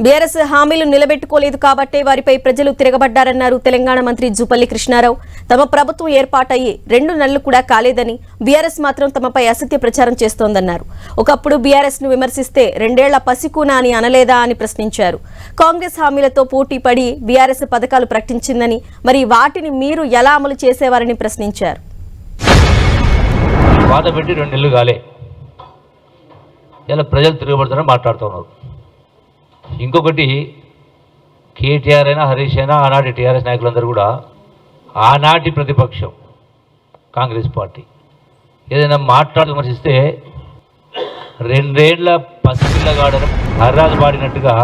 BRS హామీలు నిలబెట్టుకోలేదు కాబట్టే వారిపై ప్రజలు తిరగబడ్డారన్నారు తెలంగాణ మంత్రి జూపల్లి కృష్ణారావు. తమ ప్రభుత్వం ఏర్పాటయ్యి రెండు నెలలు కూడా కాలేదని బీఆర్ఎస్ మాత్రం తమపై అసత్య ప్రచారం చేస్తోందన్నారు. ఒకప్పుడు బీఆర్ఎస్ను విమర్శిస్తే రెండేళ్ళ పసికూనా అని అనలేదా అని ప్రశ్నించారు. కాంగ్రెస్ హామీలతో పోటీ పడి బీఆర్ఎస్ పథకాలు ప్రకటించిందని మరి వాటిని మీరు ఎలా అమలు చేసేవారని ప్రశ్నించారు. రెండు నెలలు కాలే. ఇలా ప్రజలు తిరగబడుతున్నారని మాట్లాడుతున్నారు. ఇంకొకటి కేటీఆర్ అయినా హరీష్ అయినా ఆనాటి టీఆర్ఎస్ నాయకులందరూ కూడా ఆనాటి ప్రతిపక్షం కాంగ్రెస్ పార్టీ. ఏదైనా మాట్లాడి విమర్శిస్తే రెండేళ్ళ పసిపిల్లగాడను హర్రాజు పాడినట్టుగా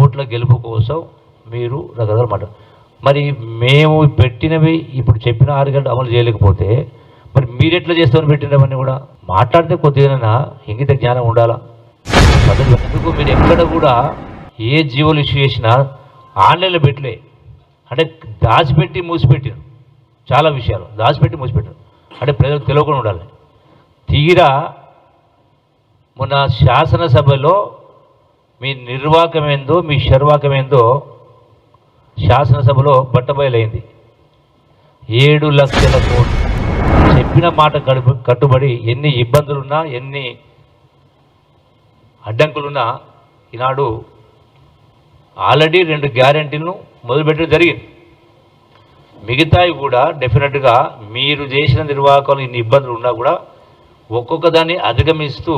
ఓట్ల గెలుపు కోసం మీరు రకరకాల మాట మరి మేము పెట్టినవి ఇప్పుడు చెప్పిన ఆరు గంటలు అమలు చేయలేకపోతే మరి మీరు ఎట్లా చేస్తామని పెట్టినవన్నీ కూడా మాట్లాడితే కొద్దిగా ఇంగిత జ్ఞానం ఉండాలా? పద్ధతి ఎందుకు మీరు ఎక్కడ కూడా ఏ జీవోలు ఇష్యూ చేసినా ఆన్లైన్లో పెట్టలే. అంటే దాచిపెట్టి మూసిపెట్టారు. చాలా విషయాలు. దాచిపెట్టి మూసిపెట్టారు. అంటే ప్రజలకు తెలియకుండా ఉండాలి. తీరా మొన్న శాసనసభలో మీ నిర్వాకమేందో మీ శర్వాకమేందో శాసనసభలో బట్టబయలైంది. ఏడు లక్షల కోట్లు. చెప్పిన మాట కడుపు కట్టుబడి ఎన్ని ఇబ్బందులున్నా ఎన్ని అడ్డంకులున్న ఈనాడు ఆల్రెడీ రెండు గ్యారంటీలను మొదలుపెట్టడం జరిగింది. మిగతావి కూడా డెఫినెట్గా మీరు చేసిన నిర్వాహకులు ఇన్ని ఇబ్బందులు ఉన్నా కూడా ఒక్కొక్క దాన్ని అధిగమిస్తూ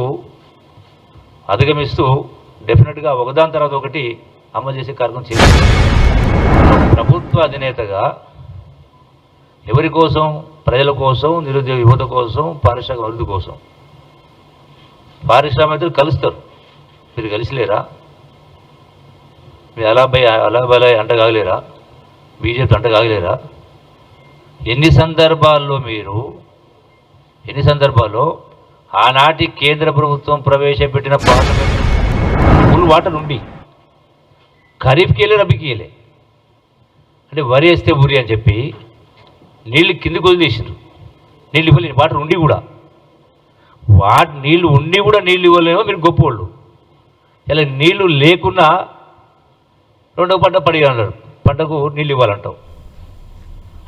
అధిగమిస్తూ డెఫినెట్గా ఒకదాని తర్వాత ఒకటి అమలు చేసే కార్యక్రమం చేస్తుంది ప్రభుత్వ అధినేతగా ఎవరి కోసం? ప్రజల కోసం నిరుద్యోగ యువత కోసం పారిశ్రామిక అభివృద్ధి కోసం. పారిశ్రామికలు కలుస్తారు. మీరు కలిసిలేరా? మీరు అలా బై అలా కాగలేరా? బీజేపీ అంటగాగలేరా ఎన్ని సందర్భాల్లో మీరు ఎన్ని సందర్భాల్లో ఆనాటి కేంద్ర ప్రభుత్వం ప్రవేశపెట్టిన పార్లమెంట్ ఫుల్ వాటర్ ఉండి ఖరీఫ్కి వెళ్ళే రబీకి వెళ్ళే. అంటే వరి వేస్తే ఊరి అని చెప్పి నీళ్ళు కిందికి వదిలేసారు నీళ్ళు ఇవ్వలేని వాటర్ ఉండి కూడా. వాటి నీళ్ళు ఉండి కూడా నీళ్ళు ఇవ్వలేమో మీరు గొప్పవాళ్ళు ఇలా నీళ్ళు లేకున్నా రెండో పంట పడి అన్నారు పంటకు నీళ్ళు ఇవ్వాలంటావు.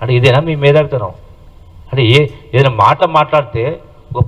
అంటే ఇదేనా మీ మేధావితనం? అంటే ఏ ఏదైనా మాట మాట్లాడితే ఒక